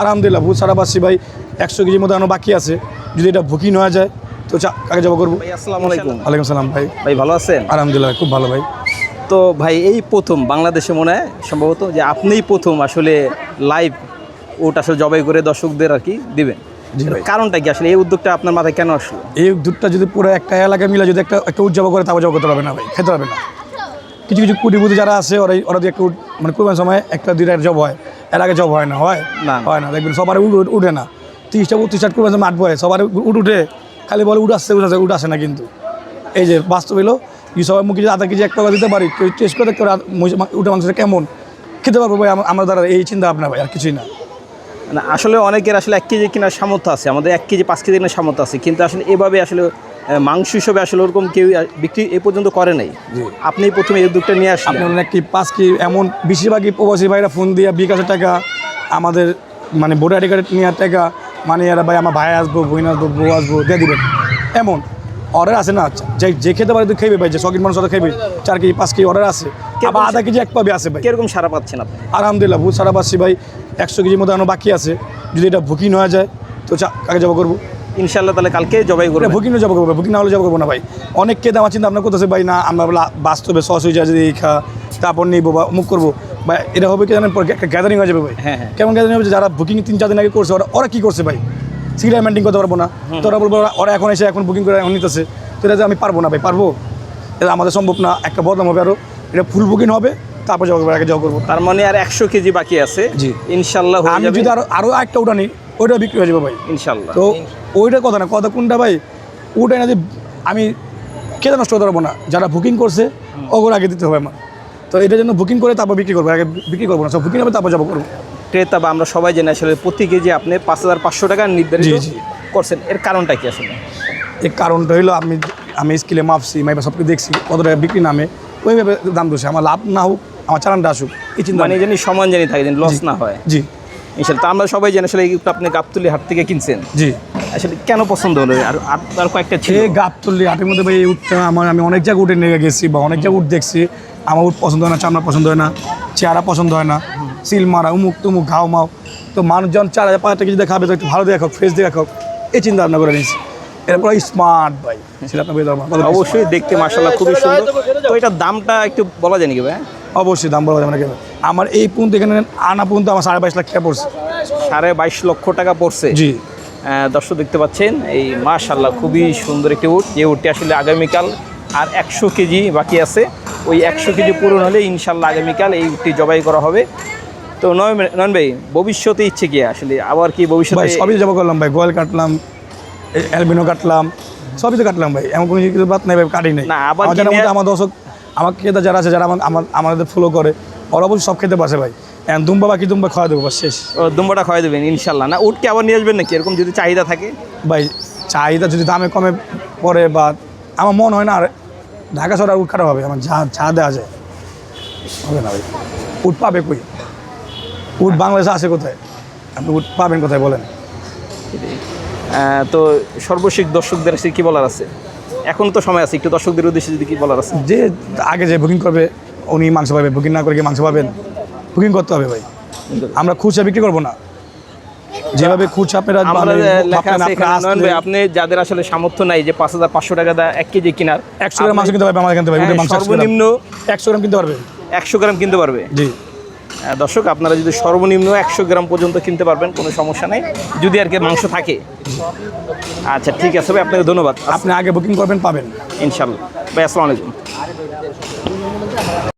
আলহামদুলিল্লাহ ভূত সারা পাচ্ছি ভাই। একশো কেজির মতো এখনও বাকি আছে। যদি এটা বুকিং হয়ে যায় তো কাকে জবা করব? ভাই আসসালামু আলাইকুম। ওয়ালাইকুম সালাম ভাই। ভাই ভালো আছেন? আলহামদুলিল্লাহ খুব ভালো ভাই। তো ভাই এই প্রথম বাংলাদেশে মনে হয় সম্ভবত যে আপনিই প্রথম আসলে লাইভ ওটা আসলে জবাই করে দর্শকদের আর কি দিবেন। কারণটা কি আসলে? এই উদ্যোগটা আপনার মাথায় কেন আসলো? এই উদ্যোগটা যদি পুরো একটা এলাকায় মিলে যদি একটা একটা উদযাপন করে তারপর জবা করতে পারবে না ভাই। খেতে পারবে না। কিছু কিছু কুটিপুটি যারা আছে ওরা ওরা দিয়ে একটা মানে কোরবান সময় একটা দুইটা জব হয়। এর আগে জব হয় না হয়? না। হয় না দেখবেন সবার উঠ না। তিরিশটা বত্রিশটা স্টার্ট করবে মাঠ বয়ে সবার উঠ উঠে। খালি বলে উঠ আসছে উঠ আসে উঠ আসে না কিন্তু। এই যে বাস্তব এলো কি সবাই মুখে আধা কেজি এক টাকা দিতে পারি কেউ টেস্ট করে দেখতে পারে উঠে মানুষের কেমন? খেতে পারব ভাই আমার দ্বারা এই চিন্তা ভাবনা ভাই আর কিছুই না। না আসলে অনেকের আসলে এক কেজি কেনার সামর্থ্য আছে আমাদের এক কেজি পাঁচ কেজি কেনার সামর্থ্য আছে কিন্তু আসলে এভাবে আসলে মাংস হিসেবে আসলে ওরকম কেউ বিক্রি এ পর্যন্ত করে নাই। আপনি প্রথমে এই উদ্যোগটা নিয়ে আসলেন। আপনার অনেক কি পাঁচ কি এমন বেশিরভাগই প্রবাসী ভাইরা ফোন দিয়ে বিকাশের টাকা আমাদের মানে ভোটার আইডি কার্ড নেওয়ার টাকা মানে এরা ভাই আমার ভাই আসব বোন আসব বউ আসব দিয়ে দিবেন। এমন অর্ডার আছে না যে যে খেতে পারে তুই খেয়ে ভাই যে শখিন মানুষ ওরা খেয়ে চার কেজি পাঁচ কেজি অর্ডার আছে আবার আধা কেজি এক পাবে আছে ভাই। কীরকম সারা পাচ্ছেন আপনি? আলহামদুলিল্লাহ ভূত সারা পাচ্ছি ভাই। একশো কেজির মতো এখনও বাকি আছে। যদি এটা বুকিং হয়ে যায় তো কাকে জবা করব? ইনশাল্লাহ তাহলে কালকে জবাই করবেন বুকিং জবা করব বুকিং না হলে জবা করব না ভাই। অনেক খেতে আমার চিন্তা আপনার করতেছে ভাই না আমরা বলা বাস্তবে সস হয়ে যায় যদি খা তারপর নিবো বা মুখ করব। বা এটা হবে কি জানেন একটা গ্যাদারিং হয়ে যাবে ভাই। হ্যাঁ, হ্যাঁ। কেমন গ্যাদারিং হবে যারা বুকিং তিন চার দিন আগে করছে ওরা ওরা কী করছে ভাই? সিরিয়াল মেনটেন করতে পারব না। তো ওরা বলব ওরা- এখন এসে এখন বুকিং করে এখন নিতেছে। তো এটা আমি পারব না ভাই পারব? এটা আমাদের সম্ভব না একটা বদনাম হবে আরও এটা ফুল বুকিং হবে। তারপর জবা করব আগে জবা করব। তার মানে আর একশো কেজি বাকি আছে। জি। ইনশাল্লাহ আমি যদি আরও আরও একটা ওটা নিই ওইটা বিক্রি হয়ে যাবে ভাই। ইনশাল্লাহ। তো ওইটা কথা না কথা কোনটা ভাই? ওটাই না যে আমি খেতে নষ্ট করতে পারব না। যারা বুকিং করছে ওগুলো আগে দিতে হবে আমার। তো এটার জন্য বুকিং করে তারপর বিক্রি করব আগে বিক্রি করব না। সব বুকিং হবে তারপর যাব করব। ক্রেতা বা আমরা সবাই জানি আসলে প্রতি কেজি আপনি পাঁচ হাজার পাঁচশো টাকা নির্ধারিত। করছেন। এর কারণটা কি আসলে? এর কারণটা হইল আমি আমি স্কিলে মাপছি মাইবা সব কিছু দেখছি কত টাকা বিক্রি নামে। ওইভাবে দাম দোষে আমার লাভ না হোক আমার চালানটা আসুক এই চিন্তা মানে জানি সমান জানি থাকে যেন লস না হয়। জি। ইনশাল্লাহ তো আমরা সবাই জানি আসলে আপনি গাবতুলি হাট থেকে কিনছেন। জি। আসলে কেন পছন্দ হলো? আর আর কয়েকটা ছিল। গাপ হাটের মধ্যে ভাই উঠটা আমার আমি অনেক জায়গায় উঠে নিয়ে গেছি বা অনেক জায়গায় উঠ দেখছি। আমার উঠ পছন্দ হয় না চামড়া পছন্দ হয় না চেহারা পছন্দ হয় না। সিল মারা উমুক তুমুক ঘাও মাও। তো মানুষজন চার হাজার পাঁচ হাজার কেজি দেখাবে তো একটু ভালো দেখা ফ্রেশ দেখা হোক এই চিন্তা ভাবনা করে নিয়েছি। এরপর স্মার্ট ভাই সেটা আপনার অবশ্যই দেখতে মার্শাল্লাহ খুবই সুন্দর। তো এটার দামটা একটু বলা যায়নি কি ভাই? অবশ্যই দাম বলা যাবে না কেন? আমার এই পর্যন্ত এখানে আনা পর্যন্ত আমার সাড়ে বাইশ লাখ টাকা পড়ছে। সাড়ে বাইশ লক্ষ টাকা পড়ছে। জি। দর্শক দেখতে পাচ্ছেন এই মাশাল্লাহ খুবই সুন্দর একটি উট। যে উটটি আসলে আগামীকাল আর একশো কেজি বাকি আছে। ওই একশো কেজি পূরণ হলে ইনশাল্লাহ আগামীকাল এই উটটি জবাই করা হবে। তো নয় নয়ন ভাই ভবিষ্যতে ইচ্ছে কি আসলে? আবার কি ভাই ভবিষ্যতে সবই জমা করলাম ভাই। গোয়াল কাটলাম অ্যালবিনো কাটলাম সবই তো কাটলাম ভাই। এমন কোনো কিছু বাদ নাই ভাই কাটি নেই। না, আবার আমার দর্শক আমার খেতে যারা আছে যারা আমার- আমাদের ফলো করে ওরা অবশ্যই সব খেতে পারছে ভাই। দুম্বা বাকি দুম্বা খাওয়া দেবো বাস শেষ। ও, দুম্বাটা খাওয়াই দেবেন ইনশাল্লাহ। না উটকে আবার নিয়ে আসবেন নাকি? এরকম যদি চাহিদা থাকে? ভাই চাহিদা যদি দামে কমে পড়ে বা আমার মন হয় না আর ঢাকা শহর আর উঠ খারাপ হবে আমার যা যা দেওয়া যায়। হবে না ভাই। উঠ পাবে কই? উঠ বাংলাদেশে আছে কোথায়? আপনি উঠ পাবেন কোথায় বলেন? তো সর্বশেষ দর্শকদের আসলে কি বলার আছে? এখন তো সময় আছে একটু দর্শকদের উদ্দেশ্যে যদি কি বলার আছে? যে আগে যে বুকিং করবে উনি মাংস পাবে বুকিং না করে কি মাংস পাবেন। বুকিং করতে হবে ভাই। আমরা খুচরা বিক্রি করব না। যেভাবে খুচরা আপনারা মানে আপনি যাদের আসলে সামর্থ্য নাই যে পাঁচ হাজার পাঁচশো টাকা দা এক কেজি কেনার একশো গ্রাম মাংস কিনতে পারবে আমার কিনতে পারবে হ্যাঁ, সর্বনিম্ন একশো গ্রাম কিনতে পারবে। একশো গ্রাম কিনতে পারবে। জি। দর্শক আপনারা যদি সর্বনিম্ন একশো গ্রাম পর্যন্ত কিনতে পারবেন কোনো সমস্যা নেই। যদি আর কি মাংস থাকে। আচ্ছা ঠিক আছে ভাই আপনাকে ধন্যবাদ। আপনি আগে বুকিং করবেন পাবেন। ইনশাল্লাহ। ভাই আসসালামু আলাইকুম।